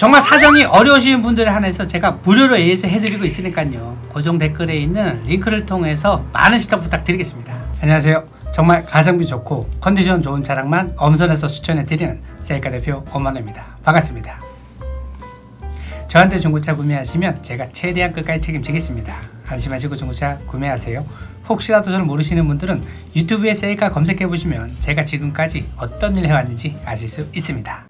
정말 사정이 어려우신 분들을 한해서 제가 무료로 AS 해드리고 있으니까요. 고정 댓글에 있는 링크를 통해서 많은 시청 부탁드리겠습니다. 안녕하세요. 정말 가성비 좋고 컨디션 좋은 차량만 엄선해서 추천해드리는 셀카 대표 엄만입니다. 반갑습니다. 저한테 중고차 구매하시면 제가 최대한 끝까지 책임지겠습니다. 안심하시고 중고차 구매하세요. 혹시라도 저를 모르시는 분들은 유튜브에 셀카 검색해 보시면 제가 지금까지 어떤 일 해왔는지 아실 수 있습니다.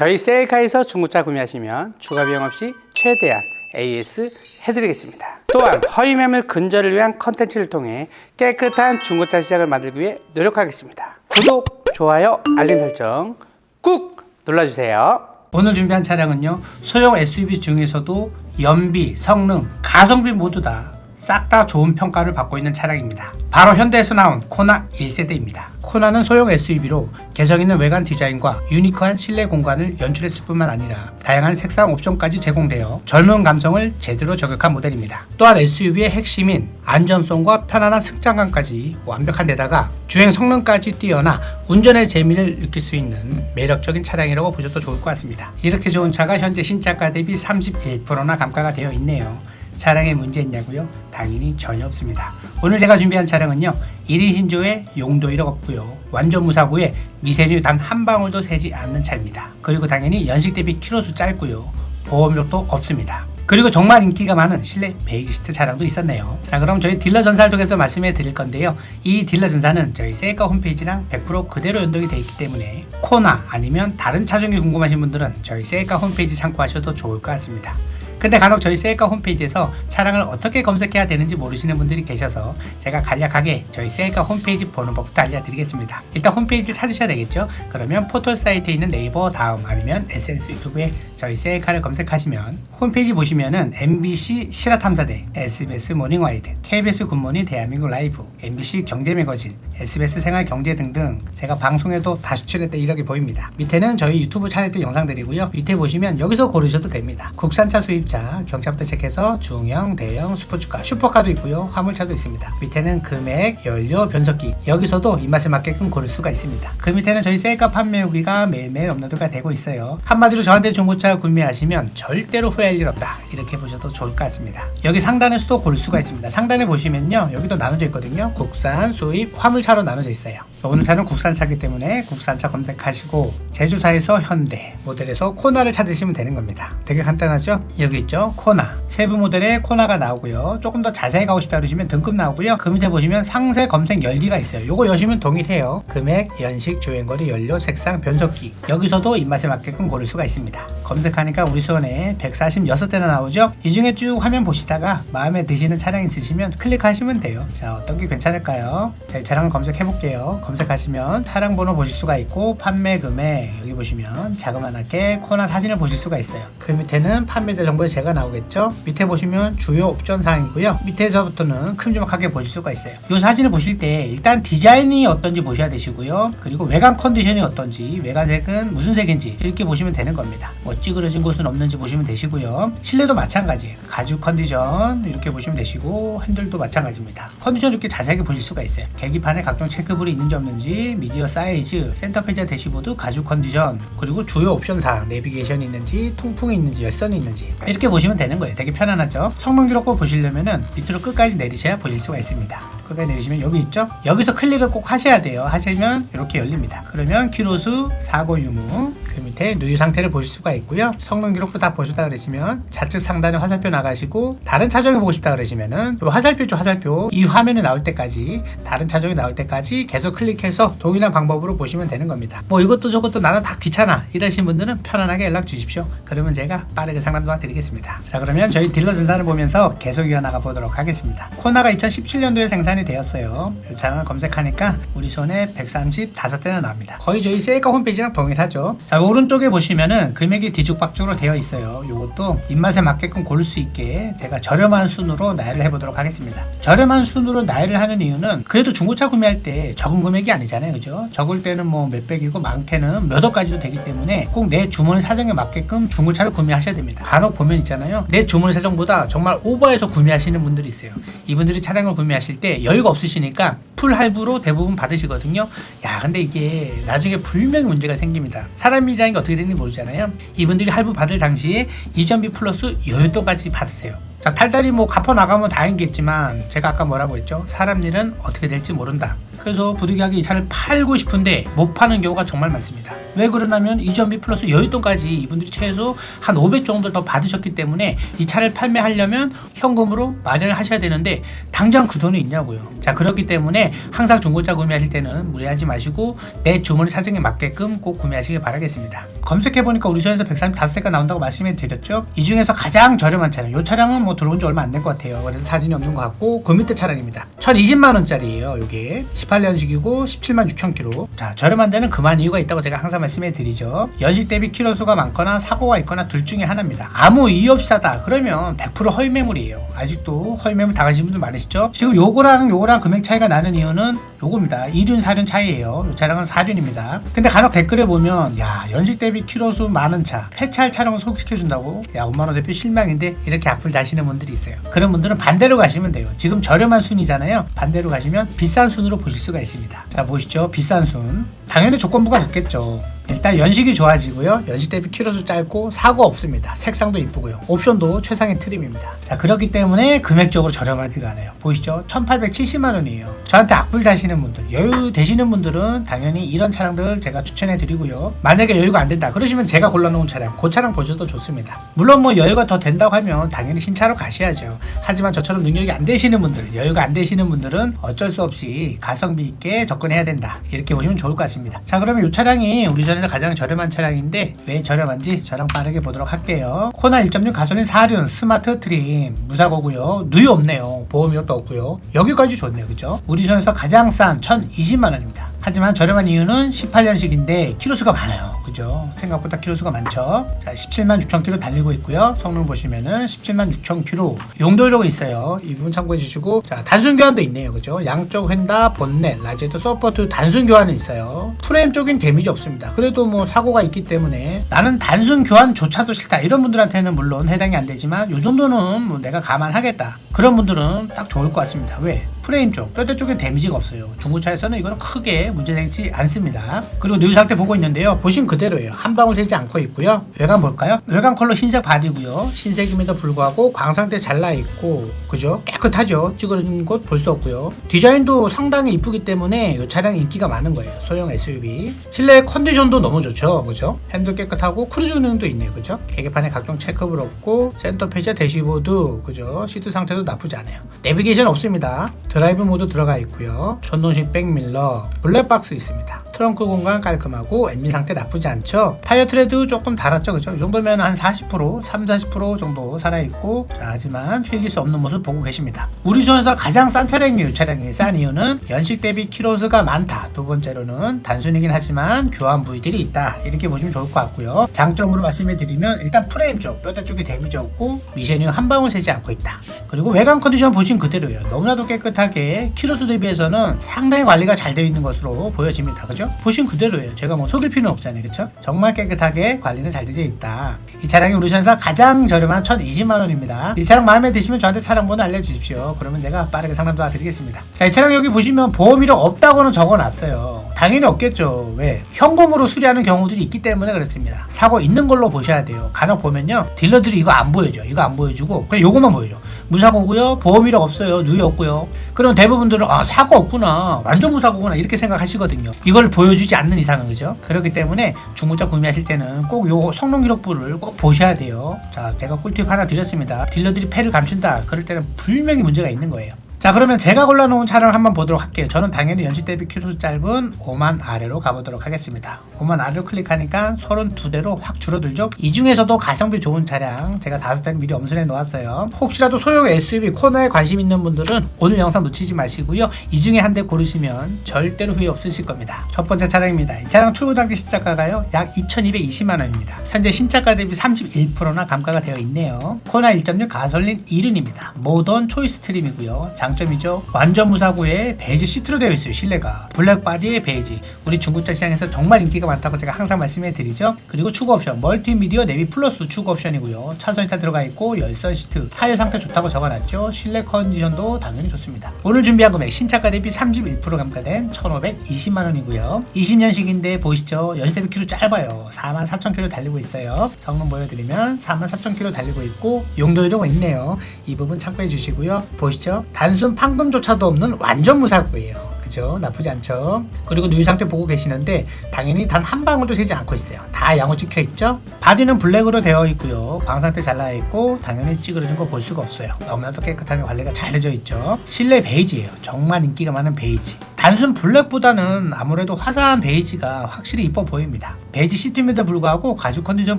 저희 셀카에서 중고차 구매하시면 추가 비용 없이 최대한 AS 해드리겠습니다. 또한 허위 매물 근절을 위한 컨텐츠를 통해 깨끗한 중고차 시장을 만들기 위해 노력하겠습니다. 구독, 좋아요, 알림 설정 꾹 눌러주세요. 오늘 준비한 차량은요 소형 SUV 중에서도 연비, 성능, 가성비 모두 다 싹 다 좋은 평가를 받고 있는 차량입니다. 바로 현대에서 나온 코나 1세대입니다. 코나는 소형 SUV로 개성 있는 외관 디자인과 유니크한 실내 공간을 연출했을 뿐만 아니라 다양한 색상 옵션까지 제공되어 젊은 감성을 제대로 저격한 모델입니다. 또한 SUV의 핵심인 안전성과 편안한 승장감까지 완벽한 데다가 주행 성능까지 뛰어나 운전의 재미를 느낄 수 있는 매력적인 차량이라고 보셔도 좋을 것 같습니다. 이렇게 좋은 차가 현재 신차가 대비 31%나 감가가 되어 있네요. 차량에 문제 있냐고요? 당연히 전혀 없습니다. 오늘 제가 준비한 차량은요. 1인 신조에 용도 1억 없고요. 완전 무사고에 미세류 단 한 방울도 새지 않는 차입니다. 그리고 당연히 연식 대비 키로수 짧고요. 보험료도 없습니다. 그리고 정말 인기가 많은 실내 베이지 시트 차량도 있었네요. 자 그럼 저희 딜러 전사를 통해서 말씀해 드릴 건데요. 이 딜러 전사는 저희 세이카 홈페이지랑 100% 그대로 연동이 되어 있기 때문에 코나 아니면 다른 차종이 궁금하신 분들은 저희 세이카 홈페이지 참고하셔도 좋을 것 같습니다. 근데 간혹 저희 셀카 홈페이지에서 차량을 어떻게 검색해야 되는지 모르시는 분들이 계셔서 제가 간략하게 저희 셀카 홈페이지 보는 법부터 알려드리겠습니다. 일단 홈페이지를 찾으셔야 되겠죠? 그러면 포털 사이트에 있는 네이버 다음 아니면 SNS 유튜브에 저희 셀카를 검색하시면 홈페이지 보시면은 MBC 실화탐사대, SBS 모닝와이드, KBS 굿모닝 대한민국 라이브, MBC 경제 매거진, SBS 생활 경제 등등 제가 방송에도 다 추천했던 이력이 보입니다. 밑에는 저희 유튜브 차례도 영상들이고요. 밑에 보시면 여기서 고르셔도 됩니다. 국산차 수입차, 경차부터 체크해서 중형, 대형, 스포츠카, 슈퍼카도 있고요. 화물차도 있습니다. 밑에는 금액, 연료, 변속기 여기서도 입맛에 맞게끔 고를 수가 있습니다. 그 밑에는 저희 셀카 판매 후기가 매일매일 업로드가 되고 있어요. 한마디로 저한테 중고차 를 구매하시면 절대로 후회할 일 없다. 이렇게 보셔도 좋을 것 같습니다. 여기 상단에서도 고를 수가 있습니다. 상단에 보시면요. 여기도 나눠져 있거든요. 국산, 수입, 화물차로 나눠져 있어요. 오늘 차는 국산차기 때문에 국산차 검색하시고 제주사에서 현대 모델에서 코나를 찾으시면 되는 겁니다. 되게 간단하죠? 여기 있죠? 코나. 세부 모델에 코나가 나오고요. 조금 더 자세히 가고 싶다 그러시면 등급 나오고요. 그 밑에 보시면 상세 검색 열기가 있어요. 요거 여시면 동일해요. 금액, 연식, 주행거리, 연료, 색상, 변속기. 여기서도 입맛에 맞게끔 고를 수가 있습니다. 검색하니까 우리 손에 146대나 나오죠? 이 중에 쭉 화면 보시다가 마음에 드시는 차량 있으시면 클릭하시면 돼요. 자, 어떤 게 괜찮을까요? 자, 차량을 검색해 볼게요. 검색하시면 차량 번호 보실 수가 있고 판매 금액 여기 보시면 자그마하게 코나 사진을 보실 수가 있어요. 그 밑에는 판매자 정보에 제가 나오겠죠? 밑에 보시면 주요 옵션 사항이고요. 밑에서부터는 큼지막하게 보실 수가 있어요. 이 사진을 보실 때 일단 디자인이 어떤지 보셔야 되시고요. 그리고 외관 컨디션이 어떤지, 외관색은 무슨 색인지 이렇게 보시면 되는 겁니다. 뭐 찌그러진 곳은 없는지 보시면 되시고요. 실내도 마찬가지예요. 가죽 컨디션 이렇게 보시면 되시고 핸들도 마찬가지입니다. 컨디션 이렇게 자세하게 보실 수가 있어요. 계기판에 각종 체크불이 있는지 없는지, 미디어 사이즈, 센터 페이지 대시보드, 가죽 컨디션, 그리고 주요 옵션 사항, 내비게이션이 있는지, 통풍이 있는지, 열선이 있는지 이렇게 보시면 되는 거예요. 되게 편안하죠? 성능 기록부 보시려면은 밑으로 끝까지 내리셔야 보실 수가 있습니다. 끝까지 내리시면 여기 있죠? 여기서 클릭을 꼭 하셔야 돼요. 하시면 이렇게 열립니다. 그러면 키로수, 사고 유무, 그 밑에 누유 상태를 보실 수가 있고요. 성능 기록부 다 보셨다 그러시면 좌측 상단에 화살표 나가시고 다른 차종이 보고 싶다 그러시면은 이 화살표죠 화살표 이 화면에 나올 때까지 다른 차종이 나올 때까지 계속 클릭해서 동일한 방법으로 보시면 되는 겁니다. 뭐 이것도 저것도 나는 다 귀찮아 이러신 분들은 편안하게 연락 주십시오. 그러면 제가 빠르게 상담 도와드리겠습니다. 자 그러면 저희 딜러 전산을 보면서 계속 이어나가 보도록 하겠습니다. 코나가 2017년도에 생산이 되었어요. 이 차량을 검색하니까 우리 손에 135대나 나옵니다. 거의 저희 세이카 홈페이지랑 동일하죠. 자 오른쪽에 보시면은 금액이 뒤죽박죽으로 되어 있어요. 이것도 입맛에 맞게끔 고를 수 있게 제가 저렴한 순으로 나열을 해보도록 하겠습니다. 저렴한 순으로 나열을 하는 이유는 그래도 중고차 구매할 때 적은 금액이 아니잖아요. 그죠? 적을 때는 뭐 몇백이고 많게는 몇 억까지도 되기 때문에 꼭 내 주문 사정에 맞게끔 중고차를 구매하셔야 됩니다. 간혹 보면 있잖아요. 내 주문 사정보다 정말 오버해서 구매하시는 분들이 있어요. 이분들이 차량을 구매하실 때 여유가 없으시니까 악플 할부로 대부분 받으시거든요. 야, 근데 이게 나중에 분명히 문제가 생깁니다. 사람이 라는 게 어떻게 되는지 모르잖아요. 이분들이 할부 받을 당시에 이전비 플러스 여윳돈까지 받으세요. 자, 탈달이 뭐 갚아 나가면 다행이겠지만 제가 아까 뭐라고 했죠? 사람 일은 어떻게 될지 모른다. 그래서 부득이하게 이 차를 팔고 싶은데 못 파는 경우가 정말 많습니다. 왜 그러냐면 이전비 플러스 여윳돈까지 이분들이 최소 한 500 정도 더 받으셨기 때문에 이 차를 판매하려면 현금으로 마련을 하셔야 되는데 당장 그 돈이 있냐고요. 자 그렇기 때문에 항상 중고차 구매하실 때는 무리하지 마시고 내 주머니 사정에 맞게끔 꼭 구매하시길 바라겠습니다. 검색해 보니까 우리 시장에서 135세가 나온다고 말씀해 드렸죠. 이 중에서 가장 저렴한 차량, 이 차량은 뭐 들어온 지 얼마 안 된 것 같아요. 그래서 사진이 없는 것 같고 그 밑에 차량입니다. 1,020만 원짜리예요. 이게 18년식이고 17만 6천 킬로. 자 저렴한 데는 그만 이유가 있다고 제가 항상 말씀해 드리죠. 연식 대비 킬로 수가 많거나 사고가 있거나 둘 중에 하나입니다. 아무 이유 없이 사다 그러면 100% 허위 매물이에요. 아직도 허위 매물 당하시는 분들 많으시죠? 지금 요거랑 요거랑 금액 차이가 나는 이유는 요겁니다. 2륜, 4륜 차이예요. 요 차량은 4륜입니다. 근데 간혹 댓글에 보면 야 연식 대비 킬로수 많은 차 폐차할 차량을 소개시켜준다고 야 5만원 대표 실망인데 이렇게 악플 다시는 분들이 있어요. 그런 분들은 반대로 가시면 돼요. 지금 저렴한 순이잖아요. 반대로 가시면 비싼 순으로 보실 수가 있습니다. 자 보시죠. 비싼 순. 당연히 조건부가 높겠죠. 일단 연식이 좋아지고요. 연식 대비 킬로수 짧고 사고 없습니다. 색상도 이쁘고요. 옵션도 최상의 트림입니다. 자 그렇기 때문에 금액적으로 저렴하지가 않아요. 보이시죠? 1870만 원이에요. 저한테 악플 다시는 분들, 여유 되시는 분들은 당연히 이런 차량들 제가 추천해 드리고요. 만약에 여유가 안 된다 그러시면 제가 골라놓은 차량, 그 차량 보셔도 좋습니다. 물론 뭐 여유가 더 된다고 하면 당연히 신차로 가셔야죠. 하지만 저처럼 능력이 안 되시는 분들, 여유가 안 되시는 분들은 어쩔 수 없이 가성비 있게 접근해야 된다. 이렇게 보시면 좋을 것 같습니다. 자 그러면 이 차량이 우리 전에 서 가장 저렴한 차량인데 왜 저렴한지 저랑 빠르게 보도록 할게요. 코나 1.6 가솔린 4륜 스마트 트림 무사고고요. 누이 없네요. 보험 이력도 없고요. 여기까지 좋네요. 그죠? 우리 전에서 가장 싼 1,020만 원입니다. 하지만 저렴한 이유는 18년식인데 키로수가 많아요. 그죠? 생각보다 키로수가 많죠. 자, 17만 6천 킬로 달리고 있고요. 성능 보시면은 17만 6천 킬로 용도료가 있어요. 이 부분 참고해 주시고 자, 단순 교환도 있네요. 그죠? 양쪽 휀다, 본넷, 라제트, 서포트 단순 교환은 있어요. 프레임 쪽인 데미지 없습니다. 그래도 뭐 사고가 있기 때문에 나는 단순 교환조차도 싫다. 이런 분들한테는 물론 해당이 안 되지만 이 정도는 뭐 내가 감안하겠다. 그런 분들은 딱 좋을 것 같습니다. 왜? 프레임 쪽, 뼈대 쪽에 데미지가 없어요. 중고차에서는 이거는 크게 문제되지 않습니다. 그리고 누유 상태 보고 있는데요. 보신 그대로예요. 한 방울 새지 않고 있고요. 외관 볼까요? 외관 컬러 흰색 바디고요. 흰색임에도 불구하고 광상태 잘 나 있고, 그죠? 깨끗하죠. 찌그러진 곳 볼 수 없고요. 디자인도 상당히 이쁘기 때문에 이 차량 인기가 많은 거예요. 소형 SUV. 실내 컨디션도 너무 좋죠, 그죠? 핸들 깨끗하고 크루즈 기능도 있네요, 그죠? 계기판에 각종 체크볼 없고 센터 페이지 대시보드, 그죠? 시트 상태도 나쁘지 않아요. 내비게이션 없습니다. 드라이브 모드 들어가 있고요. 전동식 백밀러, 블랙박스 있습니다. 트렁크 공간 깔끔하고 엔진 상태 나쁘지 않죠. 타이어 트레드 조금 달았죠, 그죠? 이 정도면 한 40%, 3, 40% 정도 살아있고, 자, 하지만 필기수 없는 모습 보고 계십니다. 우리 존에서 가장 싼 차량이 이 차량이 싼 이유는 연식 대비 키로수가 많다. 두 번째로는 단순이긴 하지만 교환 부위들이 있다. 이렇게 보시면 좋을 것 같고요. 장점으로 말씀해 드리면 일단 프레임 쪽, 뼈대 쪽에 데미지 없고 미쉐닝 한 방울 새지 않고 있다. 그리고 외관 컨디션 보시면 그대로예요. 너무나도 깨끗하게 키로수 대비해서는 상당히 관리가 잘 되어 있는 것으로 보여집니다. 그죠? 보신 그대로예요. 제가 뭐 속일 필요는 없잖아요. 그쵸? 정말 깨끗하게 관리는 잘 되어 있다. 이 차량이 우리 전사 가장 저렴한 1,020만 원입니다. 이 차량 마음에 드시면 저한테 차량 번호 알려주십시오. 그러면 제가 빠르게 상담 도와드리겠습니다. 자, 이 차량 여기 보시면 보험이력 없다고는 적어놨어요. 당연히 없겠죠. 왜? 현금으로 수리하는 경우들이 있기 때문에 그렇습니다. 사고 있는 걸로 보셔야 돼요. 간혹 보면요. 딜러들이 이거 안 보여줘. 이거 안 보여주고 그냥 요것만 보여줘. 무사고고요. 보험이력 없어요. 누이 없고요. 그럼 대부분들은 아 사고 없구나. 완전 무사고구나 이렇게 생각하시거든요. 이걸 보여주지 않는 이상은 그죠? 그렇기 때문에 중고차 구매하실 때는 꼭 요 성능 기록부를 꼭 보셔야 돼요. 자, 제가 꿀팁 하나 드렸습니다. 딜러들이 패를 감춘다. 그럴 때는 분명히 문제가 있는 거예요. 자 그러면 제가 골라놓은 차량을 한번 보도록 할게요. 저는 당연히 연식 대비 키로수 짧은 5만 아래로 가보도록 하겠습니다. 5만 아래로 클릭하니까 32대로 확 줄어들죠? 이 중에서도 가성비 좋은 차량 제가 다섯 대를 미리 엄선해 놓았어요. 혹시라도 소형 SUV 코너에 관심 있는 분들은 오늘 영상 놓치지 마시고요. 이 중에 한 대 고르시면 절대로 후회 없으실 겁니다. 첫 번째 차량입니다. 이 차량 출고 당시 시작가가요. 약 2220만 원입니다 현재 신차가 대비 31%나 감가가 되어 있네요. 코나 1.6 가솔린 1륜입니다. 모던 초이스 트림이고요. 장점이죠. 완전 무사고에 베이지 시트로 되어 있어요. 실내가 블랙 바디에 베이지. 우리 중고차 시장에서 정말 인기가 많다고 제가 항상 말씀해 드리죠. 그리고 추가 옵션 멀티미디어 내비 플러스 추가 옵션이고요. 차선 타 들어가 있고 열선 시트 타이어 상태 좋다고 적어놨죠. 실내 컨디션도 당연히 좋습니다. 오늘 준비한 금액 신차가 대비 31% 감가된 1,520만 원이고요. 20년식인데 보이시죠? 연식 대비 키로 짧아요. 4만 4천 킬로 달리고 있어요. 성능 보여드리면 4만 4천 킬로 달리고 있고 용도 이동은 있네요. 이 부분 참고해 주시고요. 보시죠? 단순 판금조차도 없는 완전 무사고예요. 그죠? 나쁘지 않죠? 그리고 누이 상태 보고 계시는데 당연히 단 한 방울도 새지 않고 있어요. 다 양호 찍혀 있죠? 바디는 블랙으로 되어 있고요. 광 상태 잘 나와 있고 당연히 찌그러진 거 볼 수가 없어요. 너무나도 깨끗하게 관리가 잘 되어 있죠. 실내 베이지예요. 정말 인기가 많은 베이지. 단순 블랙보다는 아무래도 화사한 베이지가 확실히 이뻐 보입니다. 베이지 시트임에도 불구하고 가죽 컨디션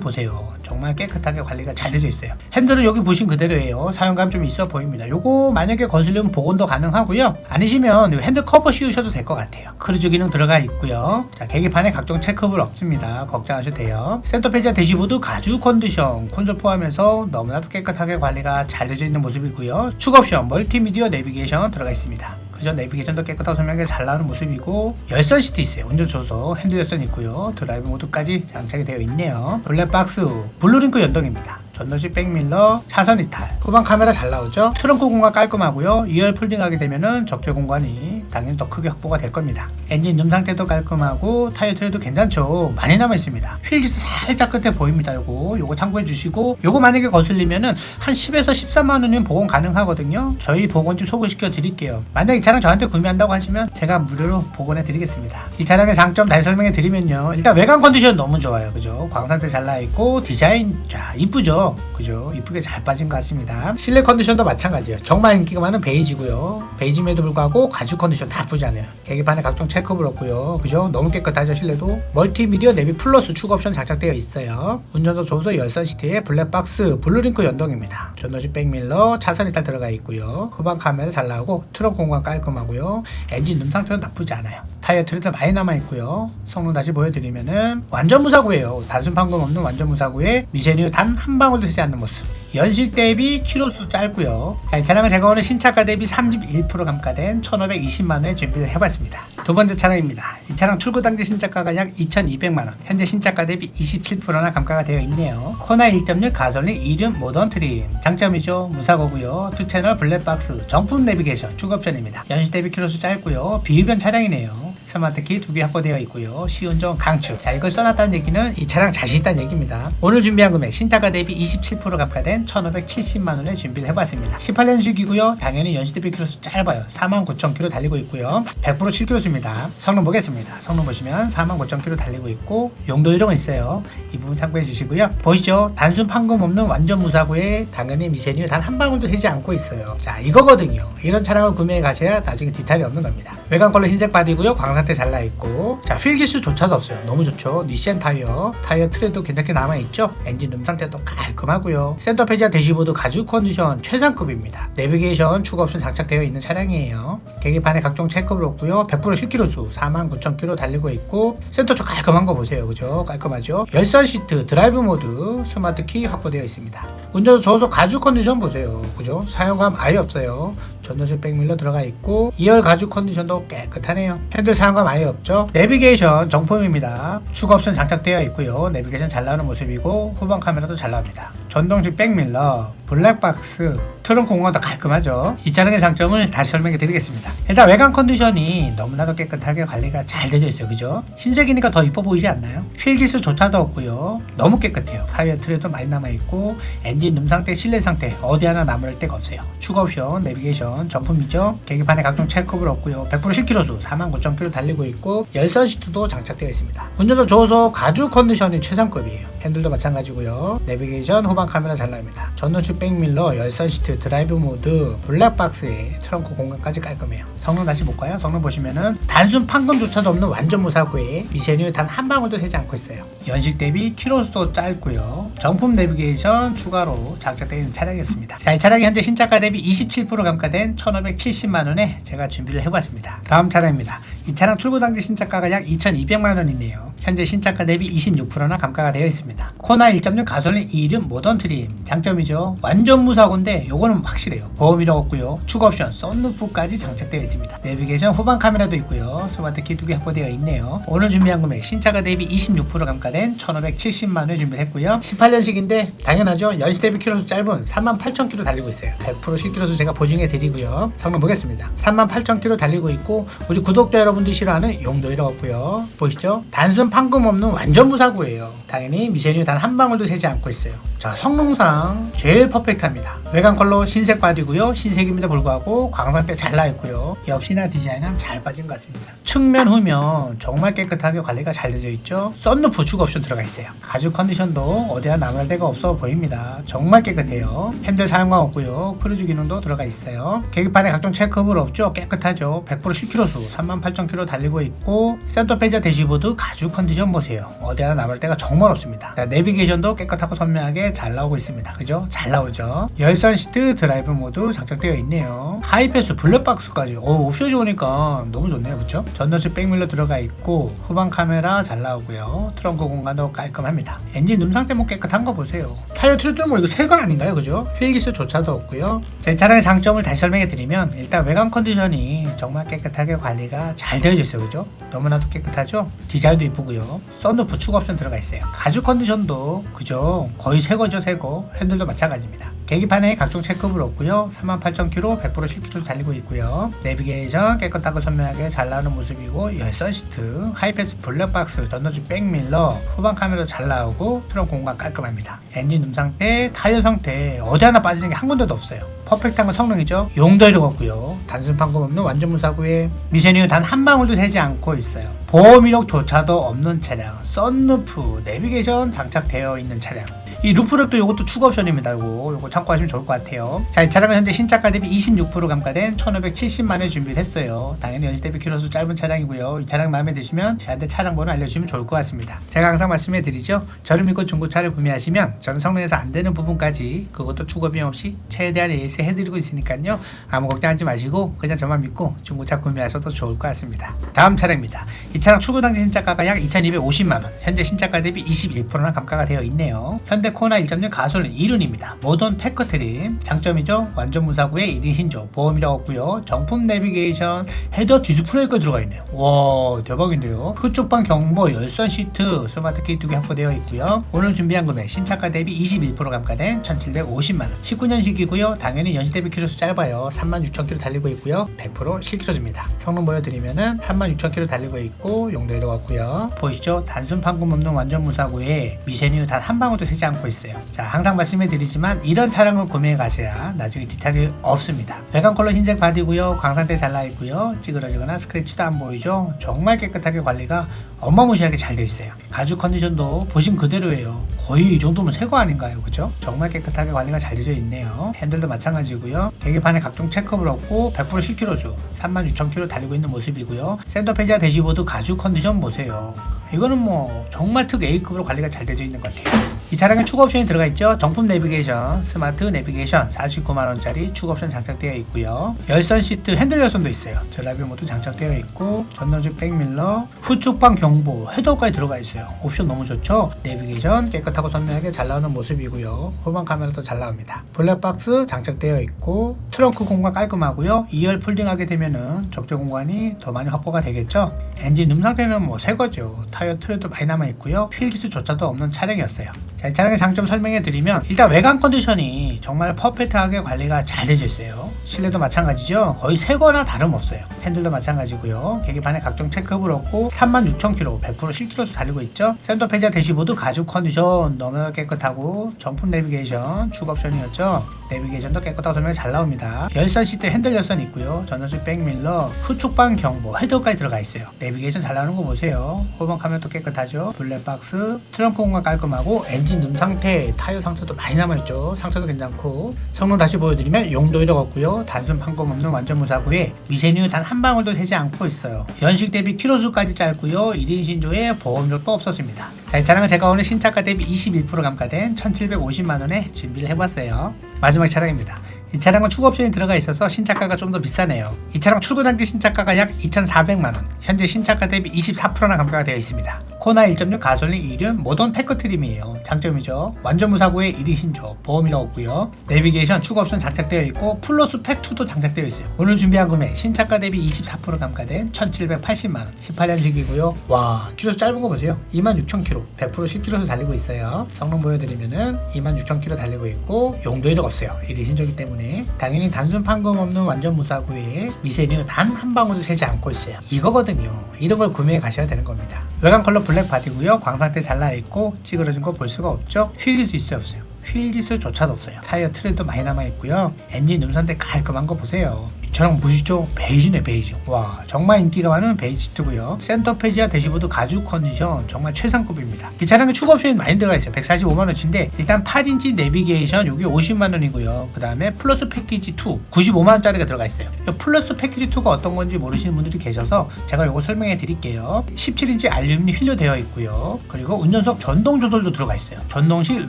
보세요. 정말 깨끗하게 관리가 잘 되어 있어요. 핸들은 여기 보신 그대로예요. 사용감 좀 있어 보입니다. 요거 만약에 거슬리면 복원도 가능하고요. 아니시면 요 핸들 커버 씌우셔도 될 것 같아요. 크루즈 기능 들어가 있고요. 자, 계기판에 각종 체크볼 없습니다. 걱정하셔도 돼요. 센터페이지와 대시보드 가죽 컨디션, 콘솔 포함해서 너무나도 깨끗하게 관리가 잘 되어 있는 모습이고요. 추가 옵션 멀티미디어 내비게이션 들어가 있습니다. 그죠 내비게이션도 깨끗하고 선명하게 잘 나오는 모습이고 열선 시트 있어요. 운전 조서 핸들 열선 있고요. 드라이브 모드까지 장착이 되어 있네요. 블랙박스 블루링크 연동입니다. 전동식 백밀러 차선 이탈. 후방 카메라 잘 나오죠? 트렁크 공간 깔끔하고요. 2열 폴딩하게 되면은 적재 공간이 당연히 더 크게 확보가 될 겁니다. 엔진 룸 상태도 깔끔하고 타이어 트레도 괜찮죠. 많이 남아 있습니다. 휠 기스 살짝 끝에 보입니다. 요거. 요거 참고해 주시고 요거 만약에 거슬리면은 한 10에서 13만 원이면 복원 가능하거든요. 저희 복원집 소개시켜 드릴게요. 만약 이 차량 저한테 구매한다고 하시면 제가 무료로 복원해 드리겠습니다. 이 차량의 장점 다시 설명해 드리면요. 일단 외관 컨디션 너무 좋아요. 그죠? 광 상태 잘 나 있고 디자인 자 이쁘죠? 그죠? 이쁘게 잘 빠진 것 같습니다. 실내 컨디션도 마찬가지예요. 정말 인기가 많은 베이지고요. 베이지임에도 불구하고 가죽 컨디션 나쁘지 않아요. 계기판에 각종 체크볼 없고요. 그죠? 너무 깨끗하죠 실내도? 멀티미디어 내비 플러스 추가 옵션 장착되어 있어요. 운전석 조수 열선 시트에 블랙박스 블루링크 연동입니다. 전동식 백밀러 차선 이탈 들어가 있고요. 후방 카메라 잘 나오고 트렁크 공간 깔끔하고요. 엔진 룸 상태도 나쁘지 않아요. 타이어 트레도 많이 남아 있고요. 성능 다시 보여드리면은 완전 무사고예요. 단순 판금 없는 완전 무사고에 미세뉴 단한 방울도 새지 않는 모습 연식 대비 키로수 짧고요. 자, 이 차량은 제가 오늘 신차가 대비 31% 감가된 1,520만 원에 준비를 해봤습니다. 두 번째 차량입니다. 이 차량 출고 당시 신차가가 약 2,200만 원, 현재 신차가 대비 27%나 감가가 되어 있네요. 코나 1.6 가솔린 2륜 모던 트림, 장점이죠. 무사고고요. 두 채널 블랙박스, 정품 내비게이션, 추가 옵션입니다. 연식 대비 키로수 짧고요. 비흡연 차량이네요. 스마트키 두 개 확보되어 있고요. 시운전 강추. 자 이걸 써놨다는 얘기는 이 차량 자신 있다는 얘기입니다. 오늘 준비한 금액 신차가 대비 27% 감가된 1,570만 원에 준비를 해봤습니다. 18년식이고요. 당연히 연식 대비 키로수 짧아요. 49,000km 달리고 있고요. 100% 7km입니다. 성능 보겠습니다. 성능 보시면 49,000km 달리고 있고 용도 이동은 있어요. 이 부분 참고해 주시고요. 보이죠? 단순 판금 없는 완전 무사고에 당연히 미세뉴 단한 방울도 새지 않고 있어요. 자 이거거든요. 이런 차량을 구매해 가셔야 나중에 디탈이 없는 겁니다. 외관 컬러 흰색 바디고요. 광 상태 잘 나 있고 자 휠기수조차도 없어요. 너무 좋죠. 니센 타이어 타이어 트레도 괜찮게 남아 있죠. 엔진 룸 상태도 깔끔하고요. 센터 페이지와 대시보드 가죽 컨디션 최상급입니다. 내비게이션 추가 옵션 장착되어 있는 차량이에요. 계기판에 각종 체크볼 없고요. 100% 실키로수 49,000km 달리고 있고 센터 쪽 깔끔한 거 보세요. 그죠? 깔끔하죠? 열선 시트, 드라이브 모드, 스마트 키 확보되어 있습니다. 운전 저속 가죽 컨디션 보세요. 그죠? 사용감 아예 없어요. 전동식 백밀러 들어가 있고 2열 가죽 컨디션도 깨끗하네요. 핸들 사용감 아예 없죠. 내비게이션 정품입니다. 추가 옵션 장착되어 있고요. 내비게이션 잘 나오는 모습이고 후방 카메라도 잘 나옵니다. 전동식 백밀러, 블랙박스, 트렁크 공간도 깔끔하죠. 이 차량의 장점을 다시 설명해 드리겠습니다. 일단 외관 컨디션이 너무나도 깨끗하게 관리가 잘 되어 있어요. 그죠? 신색이니까 더 이뻐 보이지 않나요? 휠기수조차도 없고요. 너무 깨끗해요. 타이어 트레도 많이 남아 있고 엔진 룸 상태, 실내 상태 어디 하나 남을 데가 없어요. 추가 옵션, 내비게이션 정품이죠. 계기판에 각종 체크볼 없고요. 100% 실키로수 49,000km 달리고 있고 열선 시트도 장착되어 있습니다. 운전석 조소 가죽 컨디션이 최상급이에요. 핸들도 마찬가지고요. 내비게이션, 후방 카메라 잘 나옵니다. 전동식 백밀러, 열선 시트, 드라이브 모드, 블랙박스에 트렁크 공간까지 깔끔해요. 성능 다시 볼까요? 성능 보시면은 단순 판금조차도 없는 완전 무사고에 미세뉴 단 한 방울도 새지 않고 있어요. 연식 대비 키로수도 짧고요. 정품 내비게이션 추가로 장착되어 있는 차량이었습니다. 자, 이 차량이 현재 신차가 대비 27% 감가된 1,570만 원에 제가 준비를 해봤습니다. 다음 차량입니다. 이 차량 출고 당시 신차가가 약 2,200만 원이네요. 현재 신차가 대비 26%나 감가가 되어 있습니다. 코나 1.6 가솔린 2륜 모던 트림 장점이죠. 완전 무사고인데 요거는 확실해요. 보험이력 없고요. 추가 옵션 썬루프까지 장착되어 있습니다. 내비게이션 후방 카메라도 있고요. 스마트 키 두 개 확보되어 있네요. 오늘 준비한 금액 신차가 대비 26% 감가된 1,570만 원 준비했고요. 18년식인데 당연하죠. 연식 대비 킬로수 짧은 38,000km 달리고 있어요. 100% 실킬로수 제가 보증해 드리고요. 성능 보겠습니다. 38,000km 달리고 있고 우리 구독자 여러분들이 싫어하는 용도이라 없고요. 보시죠. 단순 판금 없는 완전 무사고예요. 당연히 미세뉴 단한 방울도 새지 않고 있어요. 자 성능상 제일 퍼펙트합니다. 외관 컬러 흰색 바디고요. 흰색임에도 불구하고 광상대 잘 나있고요. 역시나 디자인은 잘 빠진 것 같습니다. 측면 후면 정말 깨끗하게 관리가 잘 되어 있죠. 썬루프 추가 옵션 들어가 있어요. 가죽 컨디션도 어디나 남을 데가 없어 보입니다. 정말 깨끗해요. 핸들 사용감 없고요. 크루즈 기능도 들어가 있어요. 계기판에 각종 체크볼 없죠. 깨끗하죠. 100% 10km, 38,000km 달리고 있고 센터 페이지 대시보드 가죽 컨디션 보세요. 어디 하나 남을 데가 정말 없습니다. 자, 내비게이션도 깨끗하고 선명하게 잘 나오고 있습니다. 그죠? 잘 나오 죠. 열선 시트 드라이브 모드 장착되어 있네요. 하이패스 블랙박스까지 오, 옵션 좋으니까 너무 좋네요. 그죠? 전동식 백밀러 들어가 있고 후방 카메라 잘 나오고요. 트렁크 공간도 깔끔합니다. 엔진 음 상태 뭐 깨끗한 거 보세요. 타이어 트리도 뭐 이거 새거 아닌가요? 그죠? 휠기스조차도 없고요. 제 차량의 장점을 다시 설명해 드리면 일단 외관 컨디션이 정말 깨끗하게 관리가 잘 되어져 있어요. 그죠? 너무나도 깨끗하죠? 디자인도 이쁘고요. 썬루프 추가 옵션 들어가 있어요. 가죽 컨디션도 그죠? 거의 새거죠, 새거. 핸들도 마찬가지입니다. 계기판에 각종 체크볼 없고요. 38,000km, 100% 10km 달리고 있고요. 내비게이션 깨끗하고 선명하게 잘 나오는 모습이고 열선 시트, 하이패스 블랙박스, 던너즈 백밀러, 후방 카메라 잘 나오고 트렁크 공간 깔끔합니다. 엔진 음 상태, 타이어 상태 어디 하나 빠지는 게 한 군데도 없어요. 퍼펙트한 건 성능이죠. 용도이력 없고요. 단순 판금 없는 완전 무사고에 미세뉴 단한 방울도 새지 않고 있어요. 보험 이력조차도 없는 차량, 썬루프, 내비게이션 장착되어 있는 차량. 이 루프렉도 이것도 추가 옵션입니다. 이거 이거 참고하시면 좋을 것 같아요. 자, 이 차량은 현재 신차가 대비 26% 감가된 1,570만 원에 준비를 했어요. 당연히 연식 대비 킬로수 짧은 차량이고요. 이 차량 마음에 드시면 저한테 차량 번호 알려주시면 좋을 것 같습니다. 제가 항상 말씀해 드리죠. 저를 믿고 중고차를 구매하시면 전 성능에서 안 되는 부분까지 그것도 추가 비용 없이 최대한 AS 해드리고 있으니까요. 아무 걱정하지 마시고 그냥 저만 믿고 중고차 구매하셔도 좋을 것 같습니다. 다음 차량입니다. 이 차량 출고 당시 신차가가 약 2,250만 원, 현재 신차가 대비 21%나 감가가 되어 있네요. 현대 코나 1.6 가솔린 2륜입니다. 모던 테크 트림 장점이죠. 완전 무사고에 1인 신조, 보험이라 없고요. 정품 내비게이션, 헤더 디스플레이가 들어가 있네요. 와 대박인데요. 후쪽 방 경보, 열선 시트, 스마트 키두개 확보되어 있고요. 오늘 준비한 금액 신차가 대비 21% 감가된 1,750만 원. 19년식이고요. 당연히 연식 대비 킬로수 짧아요. 36,000km 달리고 있고요. 100% 실킬로줍니다. 성능 보여드리면은 36,000km 달리고 있고 용도 이러고요. 보이시죠? 단순 판금 없는 완전 무사고에 미세뉴 단한 방울도 새지 않고 있어요. 자 항상 말씀해 드리지만 이런 차량을 구매해 가셔야 나중에 디탈이 없습니다. 배관 컬러 흰색 바디고요. 광상대 잘 나 있고요. 찌그러지거나 스크래치도 안 보이죠? 정말 깨끗하게 관리가 어마무시하게 잘 되어 있어요. 가죽 컨디션도 보신 그대로예요. 거의 이 정도면 새 거 아닌가요? 그죠? 정말 깨끗하게 관리가 잘 되어 있네요. 핸들도 마찬가지고요. 계기판에 각종 체크볼 없고 100% 10km죠. 36,000km 달리고 있는 모습이고요. 센터 페이지와 대시보드 가죽 컨디션 보세요. 이거는 뭐 정말 특 A급으로 관리가 잘 되어 있는 것 같아요. 이 차량에 추가 옵션이 들어가 있죠. 정품 내비게이션, 스마트 내비게이션 49만 원짜리 추가 옵션 장착되어 있고요. 열선 시트 핸들 열선도 있어요. 드라이브 모드 장착되어 있고 전동식 백밀러, 후측방 경보, 헤더까지 들어가 있어요. 옵션 너무 좋죠. 내비게이션 깨끗하고 선명하게 잘 나오는 모습이고요. 후방 카메라도 잘 나옵니다. 블랙박스 장착되어 있고 트렁크 공간 깔끔하고요. 2열 폴딩하게 되면은 적재 공간이 더 많이 확보가 되겠죠. 엔진 음 상태는 뭐 새거죠. 타이어 트레도 많이 남아 있고요. 휠기스조차도 없는 차량이었어요. 차량의 장점 설명해 드리면 일단 외관 컨디션이 정말 퍼펙트하게 관리가 잘 되어 있어요. 실내도 마찬가지죠. 거의 새거나 다름없어요. 핸들도 마찬가지고요. 계기판에 각종 체크볼 없고 36,000km, 100% 실키로수 달리고 있죠. 센터 페이지 대시보드 가죽 컨디션 너무 깨끗하고 정품 내비게이션 추가 옵션이었죠. 내비게이션도 깨끗하고 설명이 잘 나옵니다. 열선 시트 핸들 열선 있고요. 전원식 백밀러, 후측방 경보, 헤더까지 들어가 있어요. 내비게이션 잘 나오는 거 보세요. 후방 카메라도 깨끗하죠. 블랙박스, 트렁크 공간 깔끔하고 엔진 음 상태, 타이어 상태도 많이 남아있죠. 상태도 괜찮고 성능 다시 보여드리면 용도 1억 없고요. 단순 판금 없는 완전 무사고에 미세뉴 단한 방울도 새지 않고 있어요. 연식 대비 키로수까지 짧고요. 1인 신조에 보험료도 없었습니다. 자, 이 차량은 제가 오늘 신차가 대비 21% 감가된 1,750만 원에 준비를 해봤어요. 마지막 차량입니다. 이 차량은 추가 옵션이 들어가 있어서 신차가가 좀 더 비싸네요. 이 차량 출고 당시 신차가가 약 2,400만 원. 현재 신차가 대비 24%나 감가가 되어 있습니다. 코나 1.6 가솔린 1륜 모던 테크 트림이에요. 장점이죠. 완전 무사고의 1위 신조, 보험이 없고요. 내비게이션 추가 옵션 장착되어 있고 플러스 팩2도 장착되어 있어요. 오늘 준비한 금액 신차가 대비 24% 감가된 1,780만 원. 18년식이고요. 와, 키로수 짧은 거 보세요. 26,000km, 100% 10km 달리고 있어요. 성능 보여드리면은 26,000km 달리고 있고 용도 이력 없어요. 1위 신조기 때문에 당연히 단순 판금 없는 완전 무사고에 미세뉴 단한 방울도 새지 않고 있어요. 이거거든요. 이런 걸 구매해 가셔야 되는 겁니다. 외관 컬러 블랙 바디고요. 광상태 잘나 있고 찌그러진 거 볼 수가 없죠. 휠기수 있어요, 없어요? 휠기수조차도 없어요. 타이어 트레도 많이 남아 있고요. 엔진 음산대 깔끔한 거 보세요. 저랑 보시죠. 베이지네 베이지. 와 정말 인기가 많은 베이지 시트고요. 센터페이지와 대시보드 가죽 컨디션 정말 최상급입니다. 이 차량에 추가 옵션이 많이 들어가 있어요. 145만원치인데 일단 8인치 내비게이션 여기 50만원이고요. 그 다음에 플러스 패키지 2 95만원짜리가 들어가 있어요. 이 플러스 패키지 2가 어떤 건지 모르시는 분들이 계셔서 제가 이거 설명해 드릴게요. 17인치 알루미늄 휠로 되어 있고요. 그리고 운전석 전동 조절도 들어가 있어요. 전동식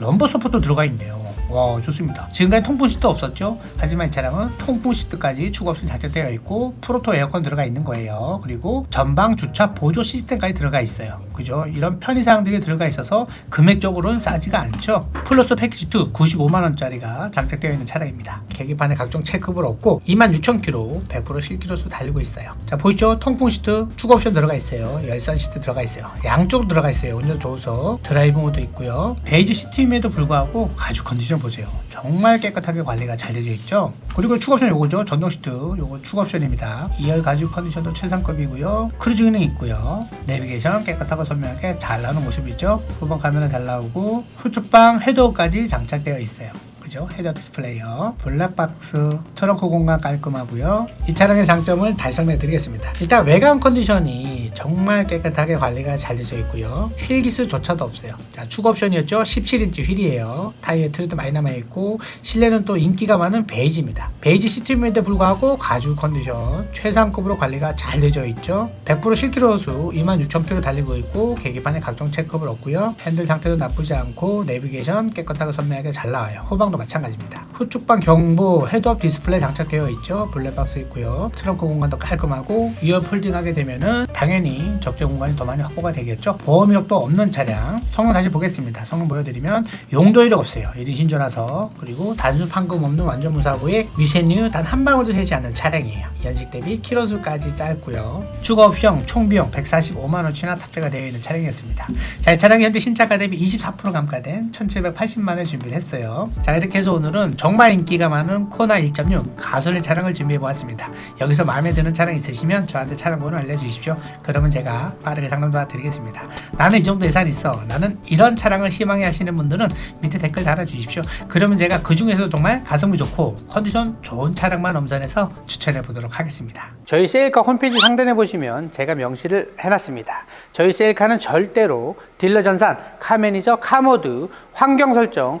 럼버 서포트도 들어가 있네요 와 좋습니다. 지금까지 통풍 시트 없었죠? 하지만 이 차량은 통풍 시트까지 추가 옵션 장착되어 있고 프로토 에어컨 들어가 있는 거예요. 그리고 전방 주차 보조 시스템까지 들어가 있어요 그죠? 이런 편의사항들이 들어가 있어서 금액적으로는 싸지가 않죠. 플러스 패키지 2 95만원짜리가 장착되어 있는 차량입니다. 계기판에 각종 체크볼 없고 26,000km 100% 실키로수 달리고 있어요. 자 보이죠? 통풍 시트 추가 옵션 들어가 있어요. 열선 시트 들어가 있어요. 양쪽 들어가 있어요. 운전 조수석 드라이브 모드 있고요. 베이지 시트임에도 불구하고 가죽 컨디션 보세요. 정말 깨끗하게 관리가 잘 되어 있죠? 그리고 추가 옵션 요거죠. 전동 시트. 요거 추가 옵션입니다. 2열 가죽 컨디션도 최상급이고요. 크루즈 기능 있고요. 내비게이션 깨끗하고 선명하게 잘 나오는 모습이죠. 후방 카메라 잘 나오고 후측방 헤드까지 장착되어 있어요 그죠? 헤더 디스플레이어, 블랙박스, 트렁크 공간 깔끔하고요. 이 차량의 장점을 다시 설명해 드리겠습니다. 일단 외관 컨디션이 정말 깨끗하게 관리가 잘 되어 있고요. 휠 기스조차도 없어요. 자, 추가 옵션이었죠. 17인치 휠이에요. 타이어 트레도 많이 남아 있고 실내는 또 인기가 많은 베이지입니다. 베이지 시트임에도 불구하고 가죽 컨디션 최상급으로 관리가 잘 되어 있죠. 100% 실키로수 26,000km 달리고 있고 계기판에 각종 체크업을 없고요. 핸들 상태도 나쁘지 않고 내비게이션 깨끗하고 선명하게 잘 나와요. 후방도 마찬가지입니다. 후측방 경보 헤드업 디스플레이 장착되어 있죠. 블랙박스 있고요. 트렁크 공간도 깔끔하고 위어 폴딩하게 되면은 당연히 적재 공간이 더 많이 확보가 되겠죠. 보험 이력도 없는 차량. 성능 다시 보겠습니다. 성능 보여드리면 용도 이력 없어요. 1인 신조라서 그리고 단순 판금 없는 완전 무사고에 미세뉴 단한 방울도 새지 않는 차량이에요. 연식 대비 키로수까지 짧고요. 추가 옵션 총 비용 145만 원치나 탑재가 되어 있는 차량이었습니다. 자, 이 차량이 현재 신차가 대비 24% 감가된 1,780만 원 준비를 했어요. 자, 이렇게 해서 오늘은 정말 인기가 많은 코나 1.6 가솔린 차량을 준비해 보았습니다. 여기서 마음에 드는 차량 있으시면 저한테 차량 번호 알려주십시오. 그러면 제가 빠르게 상담 도와드리겠습니다. 나는 이 정도 예산 있어. 나는 이런 차량을 희망해 하시는 분들은 밑에 댓글 달아주십시오. 그러면 제가 그 중에서 정말 가성비 좋고 컨디션 좋은 차량만 엄선해서 추천해 보도록 하겠습니다. 저희 세일카 홈페이지 상단에 보시면 제가 명시를 해놨습니다. 저희 세일카는 절대로 딜러 전산, 카 매니저, 카 모드, 환경 설정,